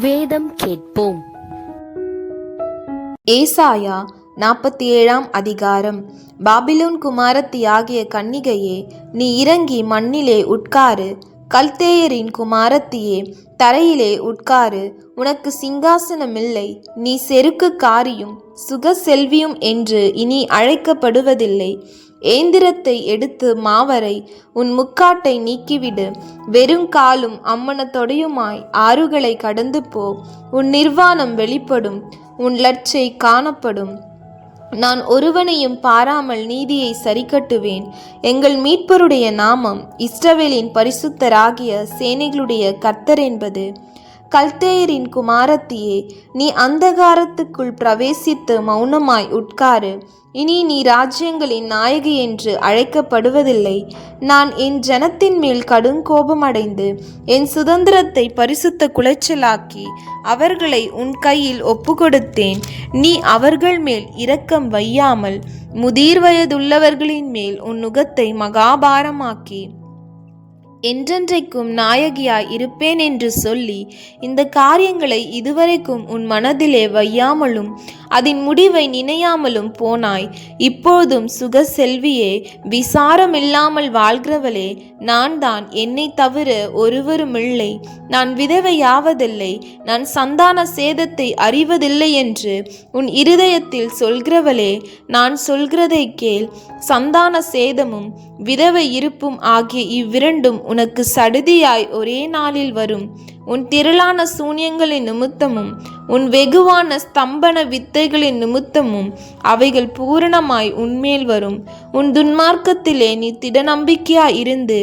வேதம் கேட்போம். ஏசாயா நாற்பத்தி ஏழாம் அதிகாரம். பாபிலோன் குமாரத்தியாகிய கன்னிகையே நீ இறங்கி மண்ணிலே உட்காரு. கல்தேயரின் குமாரத்தியே தரையிலே உட்காரு. உனக்கு சிங்காசனமில்லை நீ செருக்கு காரியும் சுக செல்வியும் என்று இனி அழைக்கப்படுவதில்லை. ஏந்திரத்தை எடுத்து மாவரை உன் முக்காட்டை நீக்கிவிடு. வெறும் காலும் அம்மனத்தொடையுமாய் ஆறுகளை கடந்து போ. உன் நிர்வாணம் வெளிப்படும் உன் லட்சை காணப்படும். நான் ஒருவனையும் பாராமல் நீதியை சரிக்கட்டுவேன். எங்கள் மீட்பருடைய நாமம் இஸ்ரவேலின் பரிசுத்தராகிய சேனைகளுடைய கர்த்தர் என்பது. கல்தேயரின் குமாரத்தியே நீ அந்தகாரத்துக்குள் பிரவேசித்து மௌனமாய் உட்காரு. இனி நீ ராஜ்யங்களின் நாயகி என்று அழைக்கப்படுவதில்லை. நான் என் ஜனத்தின் மேல் கடுங்கோபமடைந்து என் சுதந்திரத்தை பரிசுத்த குலைச்சலாக்கி அவர்களை உன் கையில் ஒப்புக்கொடுத்தேன். நீ அவர்கள் மேல் இரக்கம் வையாமல் முதிர் வயதுள்ளவர்களின் மேல் உன் நுகத்தை மகாபாரமாக்கி. என்றென்றைக்கும் நாயகியாய் இருப்பேன் என்று சொல்லி இந்த காரியங்களை இதுவரைக்கும் உன் மனதிலே வையாமலும் அதன் முடிவை நினையாமலும் போனாய். இப்போதும் சுக செல்வியே விசாரமில்லாமல் வாழ்கிறவளே நான் தான் என்னை தவிர ஒருவருமில்லை. நான் விதவையாவதில்லை நான் சந்தான சேதத்தை அறிவதில்லை என்று உன் இருதயத்தில் சொல்கிறவளே நான் சொல்கிறதை கேள். சந்தான சேதமும் விதவை இருப்பும் ஆகிய இவ்விரண்டும் உனக்கு சடுதியாய் ஒரே நாளில் வரும். உன் திரளான சூன்யங்களின் நிமித்தமும் உன் வெகுவான ஸ்தம்பன வித்தைகளின் நிமித்தமும் அவைகள் பூரணமாய் உன்மேல் வரும். உன் துன்மார்க்கத்திலே நீ திடநம்பிக்கையாய் இருந்து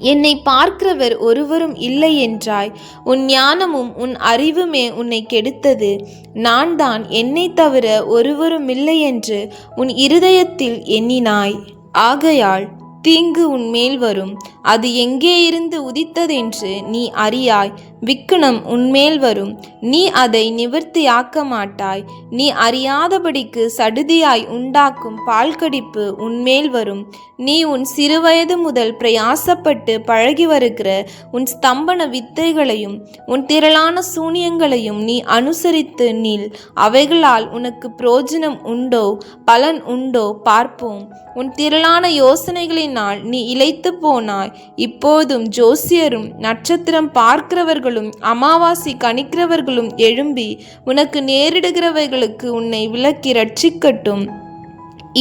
என்னை பார்க்கிறவர் ஒருவரும் இல்லை என்றாய். உன் ஞானமும் உன் அறிவுமே உன்னை கெடுத்தது. நான் தான் என்னை தவிர ஒருவரும் இல்லை என்று உன் இருதயத்தில் எண்ணினாய். ஆகையால் தீங்கு உன்மேல் வரும். அது எங்கேயிருந்து உதித்ததென்று நீ அறியாய். விக்கணம் உன்மேல் வரும். நீ அதை நிவர்த்தியாக்க மாட்டாய். நீ அறியாதபடிக்கு சடுதியாய் உண்டாக்கும் பால்கடிப்பு உன்மேல் வரும். நீ உன் சிறுவயது முதல் பிரயாசப்பட்டு பழகி வருகிற உன் ஸ்தம்பன வித்தைகளையும் உன் திரளான சூனியங்களையும் நீ அனுசரித்து நில். அவைகளால் உனக்கு புரோஜனம் உண்டோ? பலன் உண்டோ? பார்ப்போம். உன் திரளான யோசனைகளினால் நீ இழைத்து போனாய். இப்போதும் ஜோசியரும் நட்சத்திரம் பார்க்கிறவர்களும் அமாவாசை கணிக்கிறவர்களும் எழும்பி உனக்கு நேரிடுகிறவைகளுக்கு உன்னை விலக்கி ரட்சிக்கட்டும்.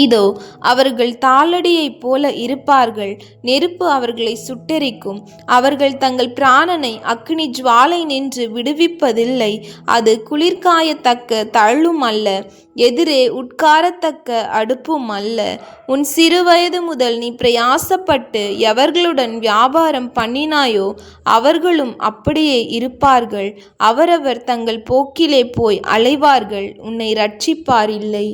இதோ அவர்கள் தாளடியைப் போல இருப்பார்கள். நெருப்பு அவர்களை சுட்டெரிக்கும். அவர்கள் தங்கள் பிராணனை அக்னி ஜுவாலை நின்று விடுவிப்பதில்லை. அது குளிர்காயத்தக்க தள்ளும் அல்ல. எதிரே உட்காரத்தக்க அடுப்பும் அல்ல. உன் சிறுவயது முதல் நீ பிரயாசப்பட்டு எவர்களுடன் வியாபாரம் பண்ணினாயோ அவர்களும் அப்படியே இருப்பார்கள். அவரவர் தங்கள் போக்கிலே போய் அலைவார்கள். உன்னை ரட்சிப்பார் இல்லை.